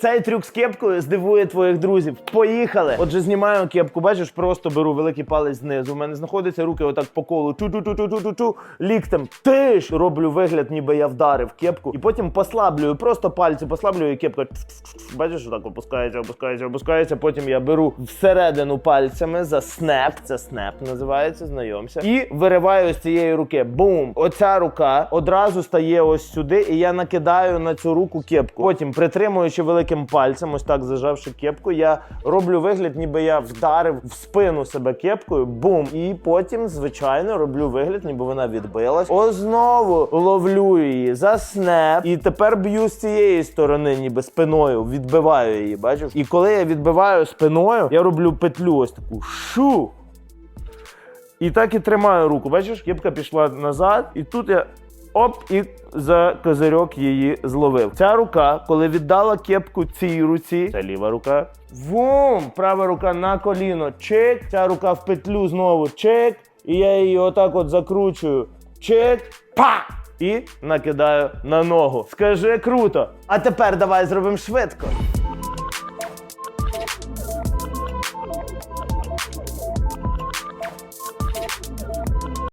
Цей трюк з кепкою здивує твоїх друзів. Поїхали! Отже, знімаю кепку, бачиш, просто беру великий палець знизу. У мене знаходяться руки отак по колу. Ту-ту-ту-ту-ту-ту, ліктем. Тиш! Роблю вигляд, ніби я вдарив кепку. І потім послаблюю, просто пальці послаблюю, і кепка. Бачиш, отак опускається, опускається, опускається. Потім я беру всередину пальцями за снеп. Це снеп називається, знайомся. І вириваю з цієї руки. Бум! Оця рука одразу стає ось сюди, і я накидаю на цю руку кепку. Потім, притримуючи великим пальцем, ось так зажавши кепку, я роблю вигляд, ніби я вдарив в спину себе кепкою. Бум! І потім, звичайно, роблю вигляд, ніби вона відбилась. О, знову ловлю її за снеп. І тепер б'ю з цієї сторони, ніби спиною, відбиваю її. Бачиш? І коли я відбиваю спиною, я роблю петлю ось таку шу. І так і тримаю руку. Бачиш, кепка пішла назад, і тут я оп, і за козирьок її зловив. Ця рука, коли віддала кепку цій руці, це ліва рука. Вум! Права рука на коліно, чек. Ця рука в петлю знову чек. І я її отак от закручую. Чек, па! І накидаю на ногу. Скажи круто. А тепер давай зробимо швидко.